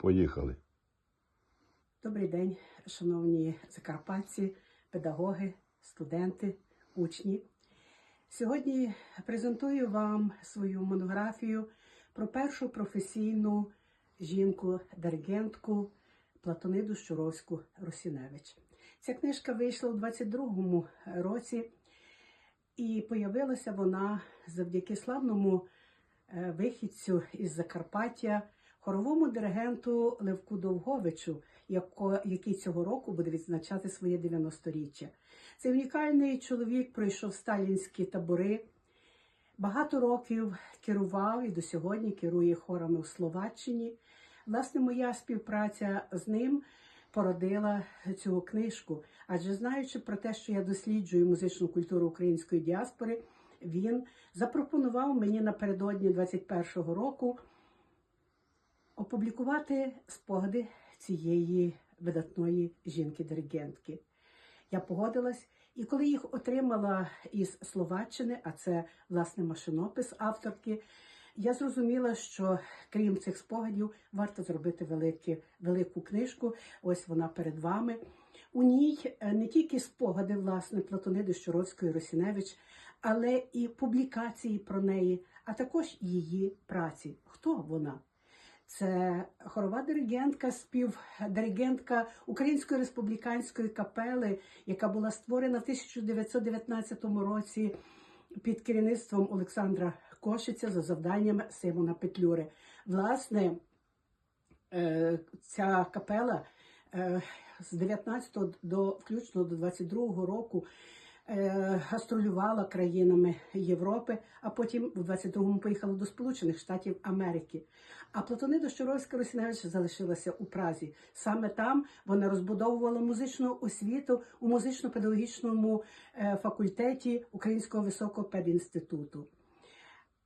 Поїхали. Добрий день, шановні закарпатці, педагоги, студенти, учні. Сьогодні презентую вам свою монографію про першу професійну жінку-диригентку Платониду Щуровську Русіневич. Ця книжка вийшла у 22-му році, і появилася вона завдяки славному е, вихідцю із Закарпаття, хоровому диригенту Левку Довговичу, який цього року буде відзначати своє 90-річчя. Цей унікальний чоловік пройшов сталінські табори, багато років керував і до сьогодні керує хорами у Словаччині. Власне, моя співпраця з ним породила цю книжку. Адже знаючи про те, що я досліджую музичну культуру української діаспори, він запропонував мені напередодні 21-го року опублікувати спогади цієї видатної жінки-диригентки. Я погодилась, і коли їх отримала із Словаччини, а це власне машинопис авторки, я зрозуміла, що крім цих спогадів варто зробити велике, велику книжку. Ось вона перед вами. У ній е, не тільки спогади власне Платониди Щуровської Росіневич, але і публікації про неї, а також її праці. Хто вона? Це хорова диригентка, співдиригентка Української республіканської капели, яка була створена в 1919 році під керівництвом Олександра Кошиця за завданням Симона Петлюри. Власне, е, ця капела е, з 19 до включно до 22 року гастролювала країнами Європи, а потім у 22-му поїхала до Сполучених Штатів Америки. А Платонида Щуровська Росіневич залишилася у Празі. Саме там вона розбудовувала музичну освіту у музично-педагогічному е, факультеті Українського високого педінституту.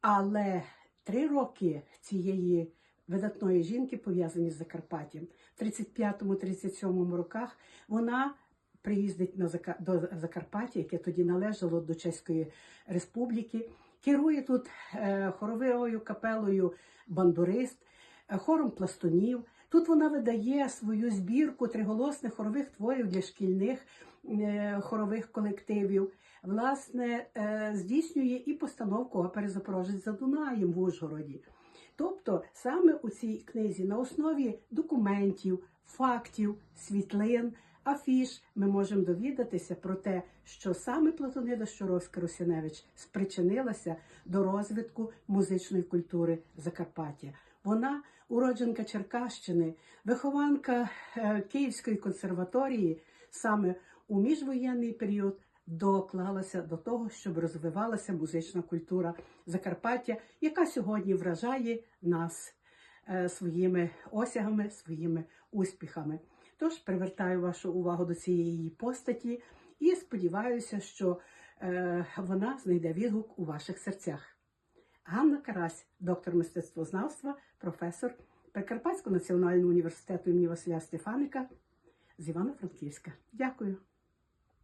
Але три роки цієї видатної жінки пов'язані з Закарпаттям. В 35-37 роках вона приїздить на до Закарпаття, яке тоді належало до Чеської Республіки, керує тут е, хоровою капелою бандурист, е, хором пластунів. Тут вона видає свою збірку триголосних хорових творів для шкільних е, хорових колективів. Власне, здійснює і постановку опери Запорожець за Дунаєм в Ужгороді. Тобто, саме у цій книзі на основі документів, фактів, світлин, афіш ми можемо довідатися про те, що саме Платонида Щуровська Русіневич спричинилася до розвитку музичної культури Закарпаття. Вона уродженка Черкащини, вихованка е, Київської консерваторії, саме у міжвоєнний період доклалася до того, щоб розвивалася музична культура Закарпаття, яка сьогодні вражає нас е, своїми осягами, своїми успіхами. Тож привертаю вашу увагу до цієї постаті і сподіваюся, що е, вона знайде відгук у ваших серцях. Ганна Карась, доктор мистецтвознавства, професор Прикарпатського національного університету імені Василя Стефаника з Івано-Франківська. Дякую.